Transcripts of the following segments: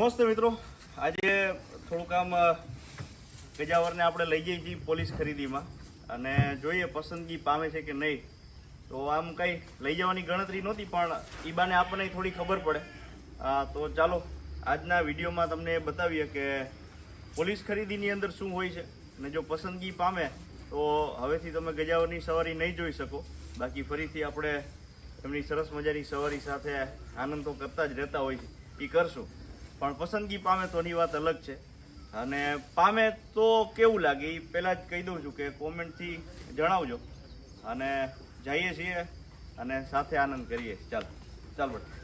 નમસ્તે મિત્રો. આજે થોડુંક આમ ગજાવરને આપણે લઈ જઈએ છીએ પોલીસ ખરીદીમાં. અને જોઈએ પસંદગી પામે છે કે નહીં. તો આમ કંઈ લઈ જવાની ગણતરી નહોતી, પણ ઈબાને બાને આપણને થોડી ખબર પડે. તો ચાલો, આજના વિડીયોમાં તમને બતાવીએ કે પોલીસ ખરીદીની અંદર શું હોય છે. અને જો પસંદગી પામે, તો હવેથી તમે ગજાવરની સવારી નહીં જોઈ શકો. બાકી ફરીથી આપણે એમની સરસ મજાની સવારી સાથે આનંદ તો કરતા જ રહેતા હોય છે. એ કરશું. પણ પસંદગી પામે તો એની વાત અલગ છે. અને પામે તો કેવું લાગે એ પહેલાં જ કહી દઉં છું કે કોમેન્ટથી જણાવજો. અને જઈએ છીએ અને સાથે આનંદ કરીએ. ચાલો, ચાલ.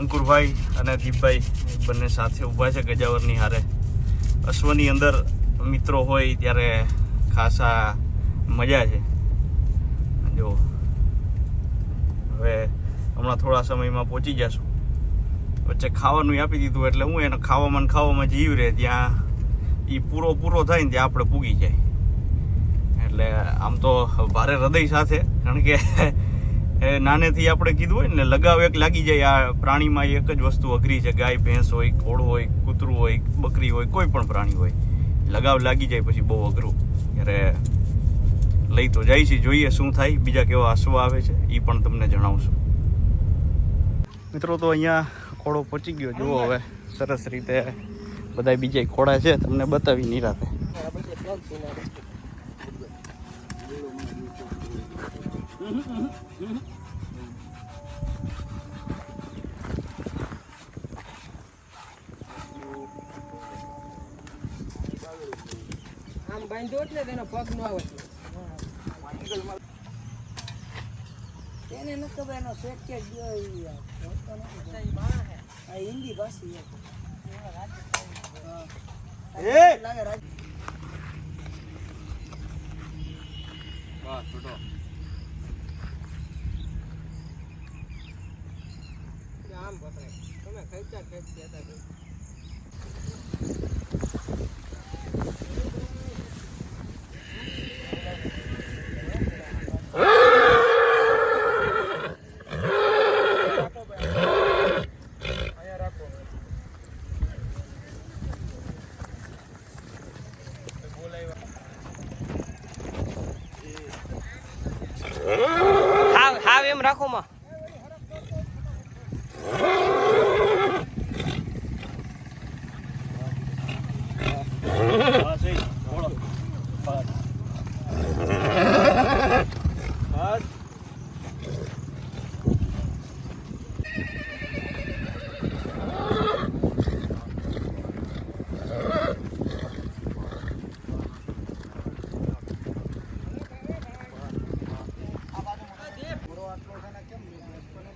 અંકુરભાઈ અને દીપભાઈ બંને સાથે ઊભા છે ગજાવરની હારે. અશ્વની અંદર મિત્રો હોય ત્યારે ખાસા મજા છે. જો, હવે હમણાં થોડા સમયમાં પહોંચી જશું. વચ્ચે ખાવાનું આપી દીધું એટલે હું એને ખાવામાં ખાવામાં જીવ રહે, ત્યાં એ પૂરો પૂરો થાય ને ત્યાં આપણે પૂગી જાય. એટલે આમ તો ભારે હૃદય સાથે, કારણ કે એ નાનેથી આપણે કીધું હોય ને, લગાવ એક લાગી જાય. આ પ્રાણીમાં એક જ વસ્તુ અઘરી છે, ગાય, ભેંસ હોય, ઘોડો હોય, કૂતરું હોય, બકરી હોય, કોઈ પણ પ્રાણી હોય. લગાવ લાગી જાય પછી બહુ અઘરું. ત્યારે લઈ તો જાય છે, જોઈએ શું થાય. બીજા કેવા આંસુ આવે છે એ પણ તમને જણાવશું. મિત્રો, તો અહીંયા ખોડો પહોંચી ગયો. જુઓ હવે, સરસ રીતે બધા બીજા ખોડા છે. તમને બતાવી નિરાતે. આમ બાંધ્યો એટલે તેનો પગ ન આવે. તેને ન ખબર એનો શેઠ કે હિન્દી ભાષી. લાગે રાજ- આમ હાવ હાવ એમ રાખો માં બસ એ ઘોડો બસ બસ અરે રાઈટ કરી દીધા રાઈટ ઓરે વાત પગ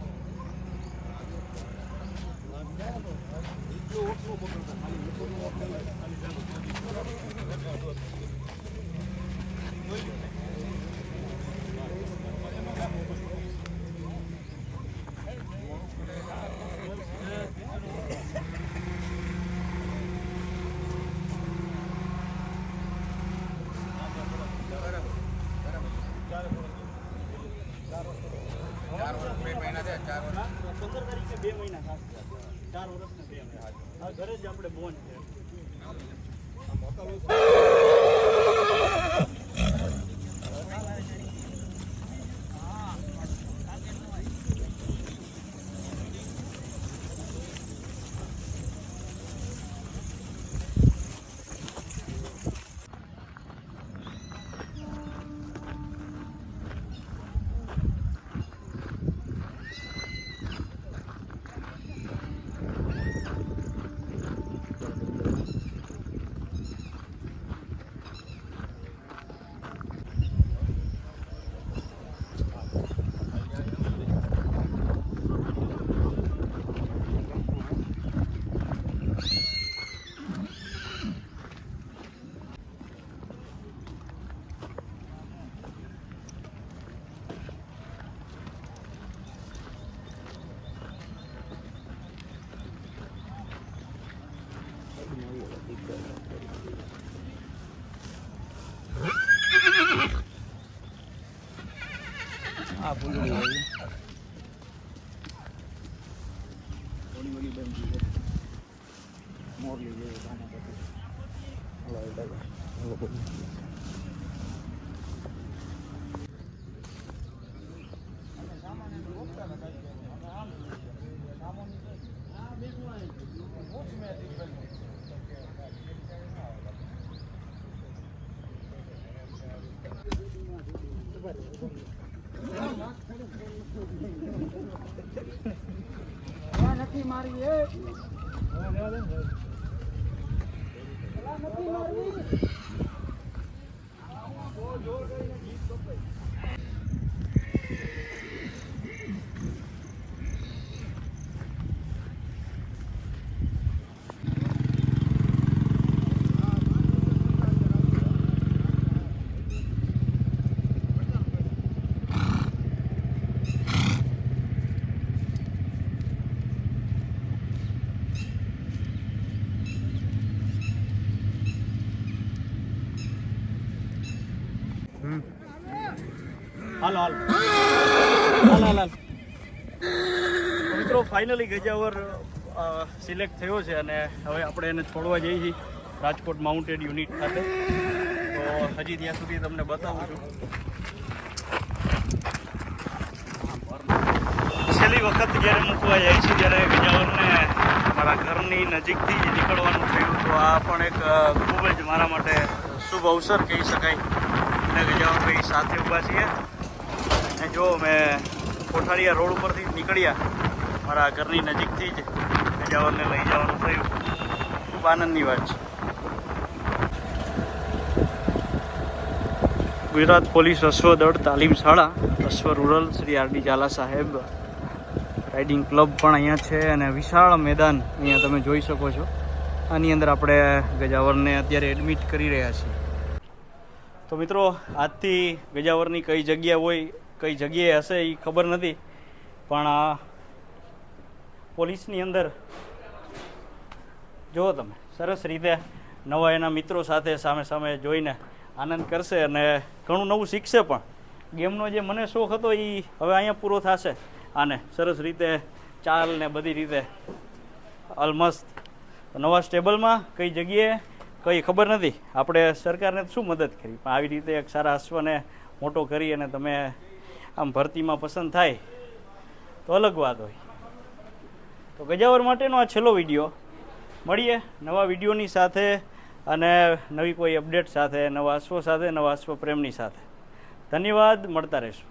પંદર ઓલી બંધી છે મોરલી જેવી કાના પછી હલો એ હલો મારી એ હાલ હાલ. હાલ હાલ હાલ. મિત્રો ફાઇનલી ગજાવર સિલેક્ટ થયો છે અને હવે આપણે એને છોડવા જઈએ છીએ રાજકોટ માઉન્ટેડ યુનિટ ખાતે. તો હજી ત્યાં સુધી તમને બતાવું છું. છેલ્લી વખત જ્યારે મૂકવા જાય છે, ત્યારે ગજાવરને મારા ઘરની નજીકથી જ નીકળવાનું થયું. તો આ પણ એક ખૂબ જ મારા માટે શુભ અવસર કહી શકાય. અને ગજાવરભાઈ સાથે ઊભા છીએ. અને જો મેં કોઠારીયા રોડ ઉપરથી નીકળ્યા, મારા ઘરની નજીકથી જ. ગજાવરને લઈ જવાનું થયું. ખૂબ આનંદની વાત છે. ગુજરાત પોલીસ અશ્વ દળ તાલીમ શાળા, અશ્વ rural Shri R D Zala સાહેબ. રાઇડિંગ ક્લબ પણ અહીંયા છે અને વિશાળ મેદાન અહીંયા તમે જોઈ શકો છો. આની અંદર આપણે ગજાવરને અત્યારે એડમિટ કરી રહ્યા છીએ. તો મિત્રો, આજથી ગજાવરની કઈ જગ્યા હોય, કઈ જગ્યાએ હશે એ ખબર નથી, પણ પોલીસની અંદર જુઓ તમે, સરસ રીતે નવા એના મિત્રો સાથે સામે સામે જોઈને આનંદ કરશે અને ઘણું નવું શીખશે પણ. ગેમનો જે મને શોખ હતો એ હવે અહીંયા પૂરો થશે આને સરસ રીતે ચાલ ને બધી રીતે ઓલમોસ્ટ નવા સ્ટેબલમાં કઈ જગ્યાએ કઈ ખબર નથી. આપણે સરકારને શું મદદ કરી? પણ આવી રીતે એક સારા અશ્વને મોટો કરી અને તમે આમ ભરતીમાં પસંદ થાય, તો અલગ વાત હોય. તો ગજાવર માટેનો આ છેલ્લો વીડિયો. મળીએ નવા વિડીયોની સાથે અને નવી કોઈ અપડેટ સાથે, નવા અશ્વ સાથે, નવા અશ્વ પ્રેમની સાથે. ધન્યવાદ, મળતા રહેશું.